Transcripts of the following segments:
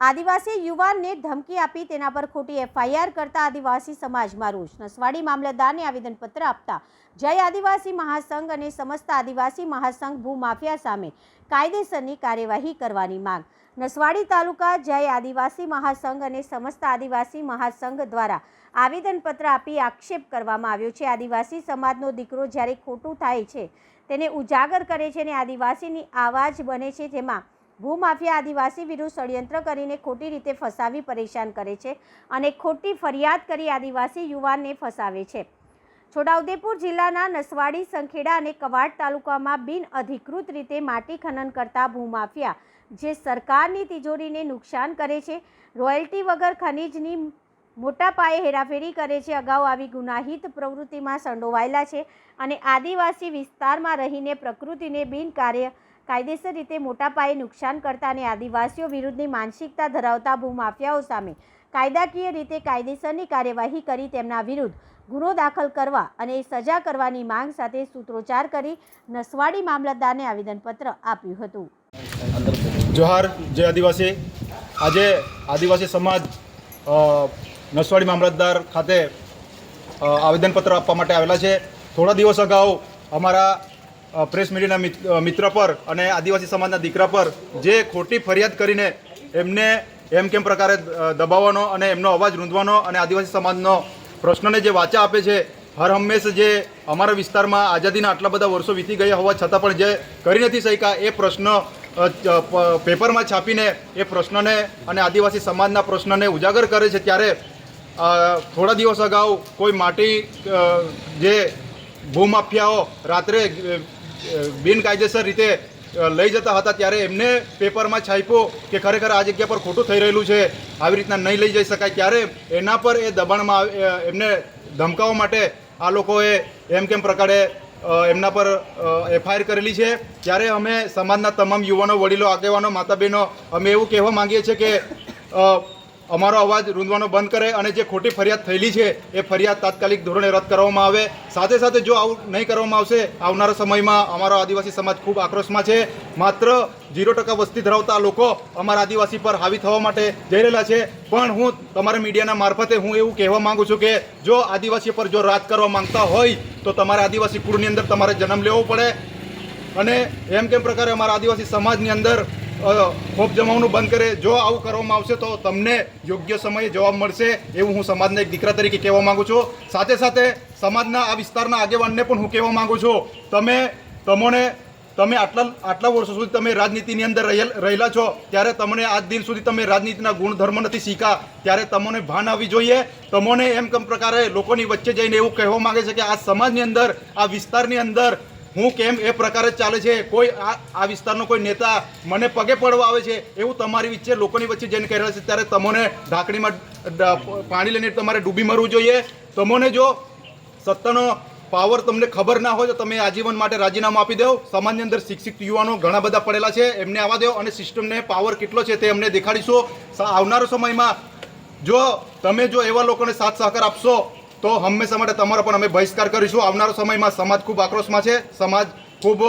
આદિવાસી યુવાનને ધમકી આપી તેના પર ખોટી એફઆઈઆર કરતા આદિવાસી સમાજમાં રોષ. નસવાડી મામલતદારને આવેદનપત્ર આપતા જય આદિવાસી મહાસંઘ અને સમસ્ત આદિવાસી મહાસંઘ ભૂમાફિયા સામે કાયદેસરની કાર્યવાહી કરવાની માંગ. નસવાડી તાલુકા જય આદિવાસી મહાસંઘ અને સમસ્ત આદિવાસી મહાસંઘ દ્વારા આવેદનપત્ર આપી આક્ષેપ કરવામાં આવ્યો છે. આદિવાસી સમાજનો દીકરો જ્યારે ખોટું થાય છે, તેને ઉજાગર કરે છે અને આદિવાસીની આવાજ બને છે, જેમાં ભૂમાફિયા આદિવાસી વિરુદ્ધ ષડયંત્ર કરીને ખોટી રીતે ફસાવી પરેશાન કરે છે અને ખોટી ફરિયાદ કરી આદિવાસી યુવાનને ફસાવે છે. છોટાઉદેપુર જિલ્લાના નસવાડી, સંખેડા અને કવાડ તાલુકામાં બિન અધિકૃત રીતે માટી ખનન કરતા ભૂમાફિયા, જે સરકારની તિજોરીને નુકસાન કરે છે, રોયલ્ટી વગર ખનીજની મોટા પાયે હેરાફેરી કરે છે, અગાઉ આવી ગુનાહિત પ્રવૃત્તિમાં સંડોવાયેલા છે અને આદિવાસી વિસ્તારમાં રહીને પ્રકૃતિને બિનકાર્ય કાયદેસર રીતે મોટા પાયે નુકસાન કરતા અને આદિવાસીઓ વિરુદ્ધની માનસિકતા ધરાવતા ભૂમાફિયાઓ સામે કાયદાકીય રીતે કાયદેસરની કાર્યવાહી કરી તેમના વિરુદ્ધ ગુનો દાખલ કરવા અને સજા કરવાની માંગ સાથે સૂત્રોચ્ચાર કરી નસવાડી મામલતદારને આવેદનપત્ર આપ્યું હતું. જોહાર, જય આદિવાસી. આજે આદિવાસી સમાજ નસવાડી મામલતદાર ખાતે આવેદનપત્ર આપવા માટે આવેલા છે. થોડા દિવસ અગાઉ અમારા પ્રેસ મીડિયાના મિત- મિત્ર પર અને આદિવાસી સમાજના દીકરા પર જે ખોટી ફરિયાદ કરીને એમને એમ કેમ પ્રકારે દબાવવાનો અને એમનો અવાજ રૂંધવાનો અને આદિવાસી સમાજનો પ્રશ્નને જે વાચા આપે છે, હર હંમેશ જે અમારા વિસ્તારમાં આઝાદીના આટલા બધા વર્ષો વીતી ગયા હોવા છતાં પણ જે કરી નથી શક્યા એ પ્રશ્ન પેપરમાં છાપીને એ પ્રશ્નને અને આદિવાસી સમાજના પ્રશ્નને ઉજાગર કરે છે ત્યારે થોડા દિવસ અગાઉ કોઈ માટી જે ભૂમાફિયાઓ રાત્રે બિનકાયદેસર રીતે લઈ જતા હતા ત્યારે એમને પેપરમાં છાપ્યો કે ખરેખર આ જગ્યા પર ખોટું થઈ રહેલું છે, આવી રીતના નહીં લઈ જઈ શકાય. ત્યારે એના પર એ દબાણમાં એમને ધમકાવવા માટે આ લોકોએ એમ કેમ પ્રકારે એમના પર એફઆઈઆર કરેલી છે. ત્યારે અમે સમાજના તમામ યુવાનો, વડીલો, આગેવાનો માતા બહેનો અમે એવું કહેવા માંગીએ છીએ કે અમારો અવાજ રૂંધવાનો બંધ કરે અને જે ખોટી ફરિયાદ થયેલી છે, એ ફરિયાદ તાત્કાલિક ધોરણે રદ કરવામાં આવે. સાથે સાથે જો આવું નહીં કરવામાં આવશે, આવનારા સમયમાં અમારો આદિવાસી સમાજ ખૂબ આક્રોશમાં છે. માત્ર ઝીરો ટકા વસ્તી ધરાવતા લોકો અમારા આદિવાસી પર હાવી થવા માટે જઈ રહેલા છે. પણ હું તમારા મીડિયાના મારફતે હું એવું કહેવા માગું છું કે, જો આદિવાસી પર જો રાજ કરવા માંગતા હોય, તો તમારે આદિવાસી કુળની અંદર તમારે જન્મ લેવો પડે. અને એમ કેમ પ્રકારે અમારા આદિવાસી સમાજની અંદર ખોફ જમાવવાનું બંધ કરે. જો આવું કરવામાં આવશે તો તમને યોગ્ય સમયે જવાબ મળશે એવું હું સમાજના એક દીકરા તરીકે કહેવા માંગુ છું. સાથે સાથે સમાજના આ વિસ્તારના આગેવાનને પણ હું કહેવા માંગુ છું. તમે, તમને, તમે આટલા આટલા વર્ષો સુધી તમે રાજનીતિની અંદર રહેલ- છો. ત્યારે તમને આજ દિન સુધી તમે રાજનીતિના ગુણધર્મ નથી શીખ્યા. ત્યારે તમને ભાન આવવી જોઈએ. તમને એમ કમ પ્રકારે લોકોની વચ્ચે જઈને એવું કહેવા માંગે છે કે આ સમાજની અંદર, આ વિસ્તારની અંદર હું કેમ એ પ્રકારે ચાલે છે? કોઈ આ આ વિસ્તારનો કોઈ નેતા મને પગે પડવા આવે છે એવું તમારી વચ્ચે લોકોની વચ્ચે જઈને કહી છે. ત્યારે તમને ઢાંકણીમાં પાણી લઈને તમારે ડૂબી મરવું જોઈએ. તમને જો સત્તાનો પાવર તમને ખબર ના હોય તો તમે આજીવન માટે રાજીનામું આપી દો. સમાજની અંદર શિક્ષિત યુવાનો ઘણા બધા પડેલા છે. એમને આવવા દો અને સિસ્ટમને પાવર કેટલો છે તે અમને દેખાડીશું. આવનારા સમયમાં જો તમે જો એવા લોકોને સાથ સહકાર આપશો તો હંમેશા માટે તમારો પણ અમે બહિષ્કાર કરીશું. આવનારો સમયમાં સમાજ ખૂબ આક્રોશમાં છે. સમાજ ખૂબ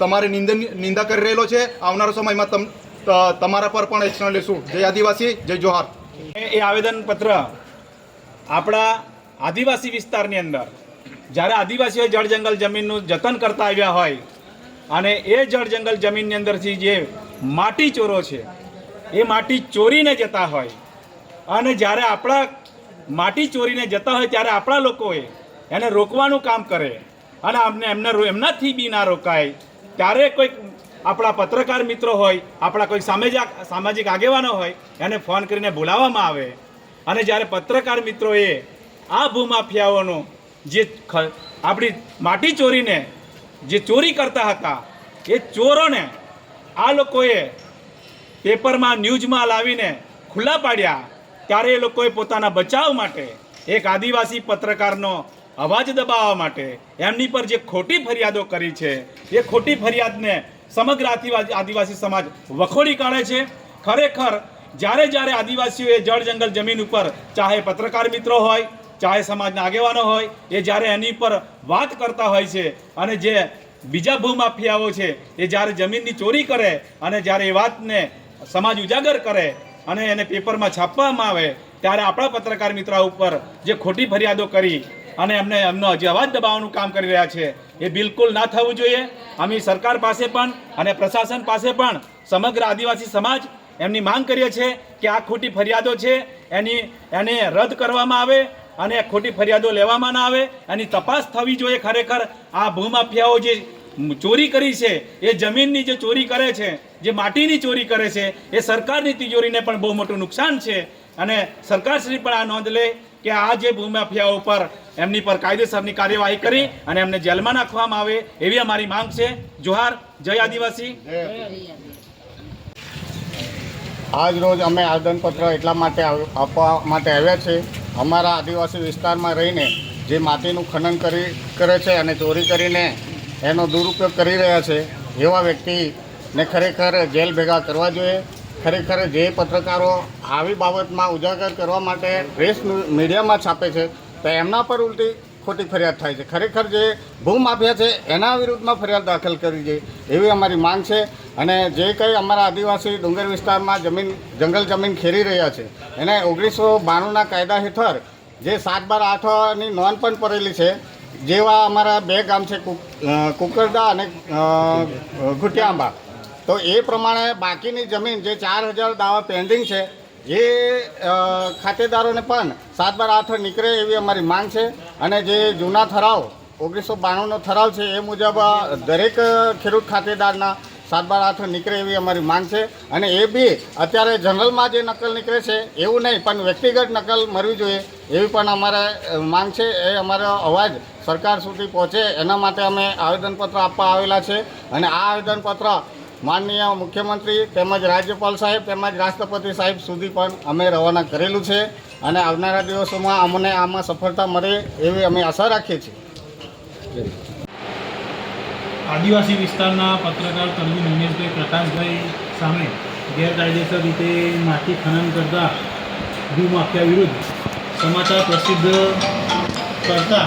તમારી નિંદન, નિંદા કરી રહેલો છે. આવનારો સમયમાં તમ તમારા પર પણ એક્શન લેશું. જય આદિવાસી, જય જોહાર. એ આવેદનપત્ર આપણા આદિવાસી વિસ્તારની અંદર, જ્યારે આદિવાસીઓ જળ જંગલ જમીનનું જતન કરતા આવ્યા હોય અને એ જળ જંગલ જમીનની અંદરથી જે માટી ચોરો છે, એ માટી ચોરીને જતા હોય અને જ્યારે આપણા માટી ચોરીને જતા હોય ત્યારે આપણા લોકોએ એને રોકવાનું કામ કરે અને અમને એમને એમનાથી બી ના રોકાય. ત્યારે કોઈક આપણા પત્રકાર મિત્રો હોય, આપણા કોઈ સામાજિક સામાજિક આગેવાનો હોય, એને ફોન કરીને બોલાવવામાં આવે. અને જ્યારે પત્રકાર મિત્રોએ આ ભૂમાફિયાઓનો જે આપણી માટી ચોરીને જે ચોરી કરતા હતા, એ ચોરોને આ લોકોએ પેપરમાં ન્યૂઝમાં લાવીને ખુલ્લા પાડ્યા. ત્યારે એ લોકોએ પોતાના બચાવ માટે એક આદિવાસી પત્રકારનો અવાજ દબાવવા માટે એમની પર જે ખોટી ફરિયાદો કરી છે, એ ખોટી ફરિયાદને સમગ્ર આદિવાસી આદિવાસી સમાજ વખોડી કાઢે છે. ખરેખર, જ્યારે જ્યારે આદિવાસીઓએ જળ જંગલ જમીન ઉપર ચાહે પત્રકાર મિત્રો હોય, ચાહે સમાજના આગેવાનો હોય, એ જ્યારે એની પર વાત કરતા હોય છે અને જે બીજા ભૂમાફિયાઓ છે, એ જ્યારે જમીનની ચોરી કરે અને જ્યારે એ વાતને સમાજ ઉજાગર કરે અને એને પેપરમાં છાપવામાં આવે ત્યારે આપણા પત્રકાર મિત્રો ઉપર જે ખોટી ફરિયાદો કરી અને એમને એમનો જે અવાજ દબાવવાનું કામ કરી રહ્યા છે, એ બિલકુલ ના થવું જોઈએ. અમે સરકાર પાસે પણ અને પ્રશાસન પાસે પણ સમગ્ર આદિવાસી સમાજ એમની માંગ કરીએ છીએ કે આ ખોટી ફરિયાદો છે, એની, એને રદ કરવામાં આવે અને ખોટી ફરિયાદો લેવામાં ના આવે. એની તપાસ થવી જોઈએ ખરેખર. આ ભૂમાફિયાઓ જે ચોરી કરી છે, એ જમીનની જે ચોરી કરે છે, જે માટીની ચોરી કરે છે, એ સરકારની તિજોરીને પણ બહુ મોટું નુકસાન છે. અને સરકારશ્રી પણ આ નોંધ લે કે આ જે ભૂમાફિયાઓ પર એમની પર કાયદેસરની કાર્યવાહી કરી અને એમને જેલમાં નાખવામાં આવે એવી અમારી માંગ છે. જોહાર, જય આદિવાસી. આજ રોજ અમે આવેદનપત્ર એટલા માટે આપવા માટે આવ્યા છે અમારા આદિવાસી વિસ્તારમાં રહીને જે માટીનું ખનન કરી, કરે છે અને ચોરી કરીને એનો દુરુપયોગ કરી રહ્યા છે. એવા વ્યક્તિને ખરેખર જેલ ભેગા કરવા જોઈએ. ખરેખર જે પત્રકારો આવી બાબતમાં ઉજાગર કરવા માટે પ્રેસ મીડિયામાં છાપે છે, તો એમના પર ઉલટી ખોટી ફરિયાદ થાય છે. ખરેખર જે ભૂમાફિયા છે, એના વિરુદ્ધમાં ફરિયાદ દાખલ કરવી જોઈએ. એવી અમારી માંગ છે અને જે કંઈ અમારા આદિવાસી ડુંગર વિસ્તારમાં જમીન, જંગલ જમીન ખેરી રહ્યા છે, એને ઓગણીસો બાણુંના કાયદા હેઠળ જે સાત બાર આઠની નોંધ પણ પડેલી છે જેવા અમારા બે ગામ છે કુકરદા અને ઘુટિયાંબા. તો એ પ્રમાણે બાકીની જમીન જે ચાર હજાર દાવા પેન્ડિંગ છે, એ ખાતેદારોને પણ સાત બાર આઠ નીકળે એવી અમારી માંગ છે. અને જે જૂના ઠરાવ, ઓગણીસો બાણુંનો ઠરાવ છે, એ મુજબ દરેક ખેડૂત ખાતેદારના સાત બાર આઠ નીકળે એવી અમારી માંગ છે. અને એ બી અત્યારે જનરલમાં જે નકલ નીકળે છે, એવું નહીં, પણ વ્યક્તિગત નકલ મળવી જોઈએ, એવી પણ અમારે માંગ છે. એ અમારો અવાજ સરકાર સુધી પહોંચે, એના માટે અમે આવેદનપત્ર આપવા આવેલા છે. અને આ આવેદનપત્ર માનનીય મુખ્યમંત્રી તેમજ રાજ્યપાલ સાહેબ તેમજ રાષ્ટ્રપતિ સાહેબ સુધી પણ અમે રવાના કરેલું છે. અને આવનારા દિવસોમાં અમને આમાં સફળતા મળે એવી અમે આશા રાખીએ છીએ. આદિવાસી વિસ્તારના પત્રકાર તરવી નવનેશભાઈ પ્રકાશભાઈ સામે ગેરકાયદેસર રીતે માટી ખનન કરતા ભૂમાફિયા વિરુદ્ધ સમાચાર પ્રસિદ્ધ કરતા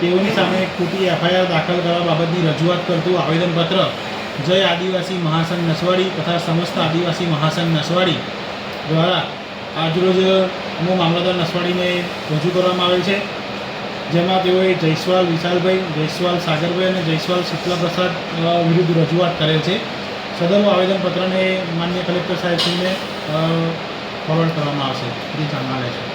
તેઓની સામે ખોટી એફઆઈઆર દાખલ કરવા બાબતની રજૂઆત કરતું આવેદનપત્ર જય આદિવાસી મહાસંઘ નસવાડી તથા સમસ્ત આદિવાસી મહાસંઘ નસવાડી દ્વારા આજરોજ અમુક મામલતદાર નસવાડીને રજૂ કરવામાં આવેલ છે. જેમાં તેઓએ જયસ્વાલ વિશાલભાઈ, જયસ્વાલ સાગરભાઈ અને જયસ્વાલ શીતલા પ્રસાદ વિરુદ્ધ રજૂઆત કરેલ છે. સદન આવેદનપત્રને માન્ય કલેક્ટર સાહેબશ્રીને ફોરવર્ડ કરવામાં આવશે. જે, જાણવા છે.